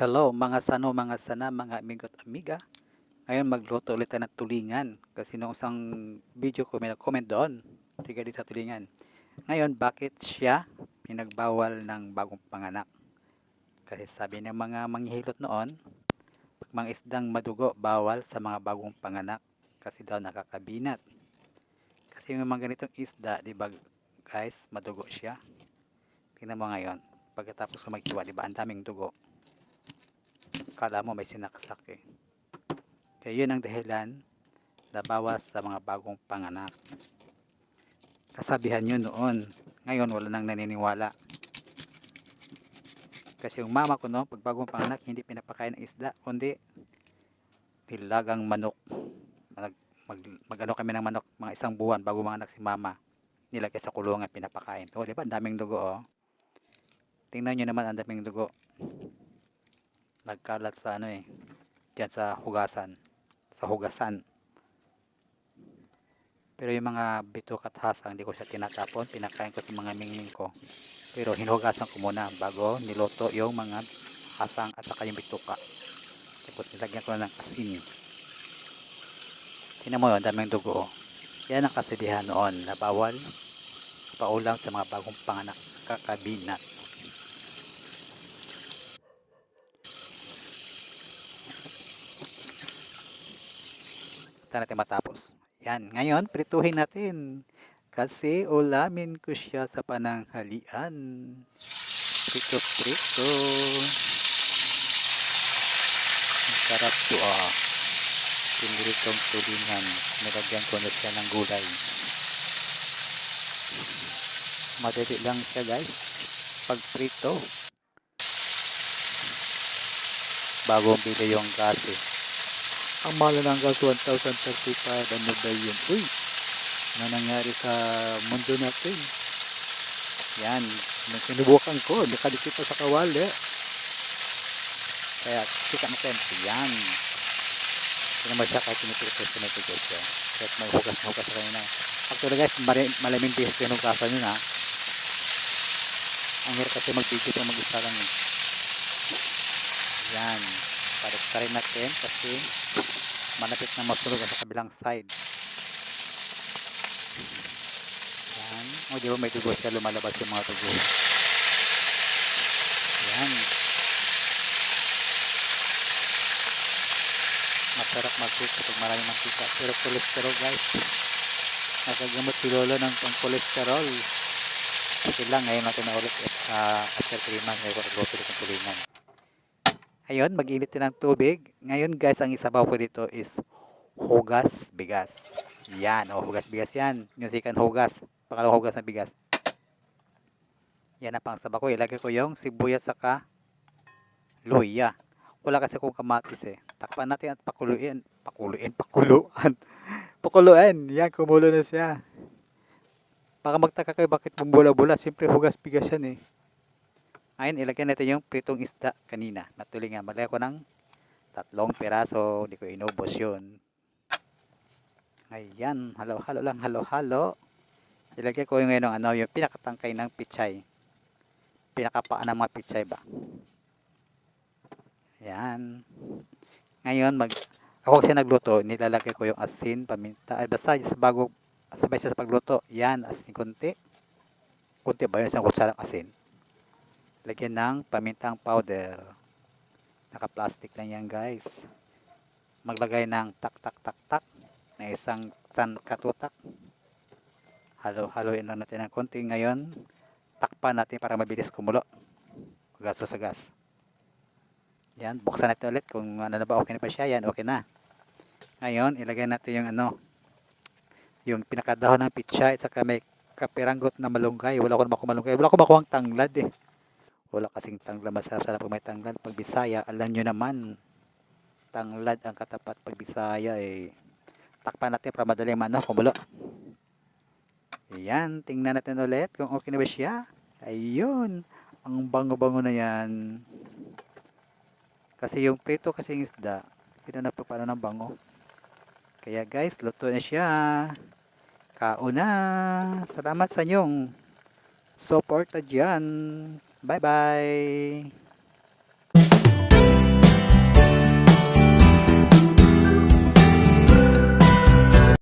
Hello mga sano, mga sana, mga amigo at amiga. Ngayon magluto ulit tayo ng tulingan. Kasi nung isang video ko may nag-comment doon regarding sa tulingan. Ngayon, bakit siya pinagbawal ng bagong panganak? Kasi sabi ng mga manghihilot noon, pag mga isdang madugo, bawal sa mga bagong panganak. Kasi daw nakakabinat. Kasi yung mga ganitong isda, di ba guys, madugo siya. Tingnan mo ngayon. Pagkatapos ko magkiwa, di ba, ang daming dugo kala mo may sinaksak eh. Kaya yun ang dahilan na bawas sa mga bagong panganak. Kasabihan yun noon. Ngayon wala nang naniniwala. Kasi yung mama ko no, pag bagong panganak, hindi pinapakain ng isda, kundi tilagang manok. Mag, mag, magano kami ng manok, mga isang buwan bago manganak si mama. Nilagay sa kulungan, pinapakain. O, di ba? Ang daming dugo, oh. Tingnan nyo naman ang daming dugo nagkalat sa ano eh diyan sa hugasan sa hugasan. Pero yung mga bitok at hasang hindi ko siya tinatapon. Pinakain ko sa mga mingming ko. Pero hinugasan ko muna bago niloto yung mga hasang at saka yung bituka tapos nilagyan ko ng asin. Tinan mo yun daming dugo oh. yan ang kasidihan noon na bawal paulam sa mga bagong panganak kakabinat Saan natin matapos? Yan. Ngayon, prituhin natin. Kasi ulamin ko siya sa pananghalian. Prito-prito. Ang sarap to ah. Piniritong tulingan. Nilagyan ko na siya ng gulay. Madali lang siya guys. Pag prito. Bagong bili yung kasi. Ang mahal na hanggang 1,035. Ano ba yun? Uy! Ano nangyari sa mundo natin? Yan. Nung sinubukan ko, nakadikit pa sa kawali. Kaya, sika natin. Yan. Hindi naman siya kahit pinipirito sa natin guys. Yan. Kahit may na hugas sa kanina. Actually guys, malaming bihis ko yung hugasan yun ha. Ang hirap kasi mag-video mag-isa lang. eh. Yan. Palit pa rin natin kasi malapit na masulog sa kabilang side. Yan. O, di ba may dugo siya lumalabas yung mga dugo. Yan. Masarap magsuka pag maraming mantika. Pero cholesterol guys. Nagagamot si Lolo ng pang cholesterol. Okay lang, ngayon natin na ulit uh, after 3 months, ngayon ko ulit ng tulingan. Ayun, mag-init ng tubig. Ngayon guys, ang isabaw ko dito is hugas bigas. Yan, oh, hugas bigas yan. Yung second hugas. Pangalawang hugas ng bigas. Yan ang pang sabaw ko. Ilagay ko yung sibuyas saka luya. Wala kasi kung kamatis eh. Takpan natin at pakuluin. Pakuluin, pakuluan. pakuluan. Yan, kumulo na siya. Baka magtaka kayo bakit bumula-bula. Siyempre hugas bigas yan eh. Ngayon, ilagyan natin yung pritong isda kanina. Natulingan. Maglagay ko ng tatlong piraso. Hindi ko inubos yun. Ayan. Halo-halo lang. Halo-halo. Ilagay ko yung ngayon ano, yung pinakatangkay ng pichay. Pinakapaan ng mga pichay ba. Ayan. Ngayon, mag, ako kasi nagluto, nilalagay ko yung asin, paminta. Ay, basta sa bago, sabay siya sa pagluto. Yan, asin konti. Konti ba yun? Isang kutsarang asin lagyan ng pamintang powder. Naka-plastic lang yan guys. Maglagay ng tak tak tak tak na isang tan katutak. Halo haluin lang natin ng konti ngayon. Takpan natin para mabilis kumulo. Gaso sa gas. Yan buksan natin ulit kung ano na ba okay na pa siya. Yan okay na. Ngayon ilagay natin yung ano yung pinakadahon ng pichay at saka may kapiranggot na malunggay. Wala ko na makuha malunggay? Wala ko makuha ang tanglad eh wala kasing tanglad masarap sana pag may tanglad. Pag bisaya alam nyo naman tanglad ang katapat pag bisaya eh. Takpan natin para madali man no kumulo ayan tingnan natin ulit kung okay na ba siya. Ayun ang bango bango na yan. Kasi yung prito kasi yung isda pinanap pa ng bango. Kaya guys luto na siya. Kauna. Salamat sa inyong support dyan 拜拜。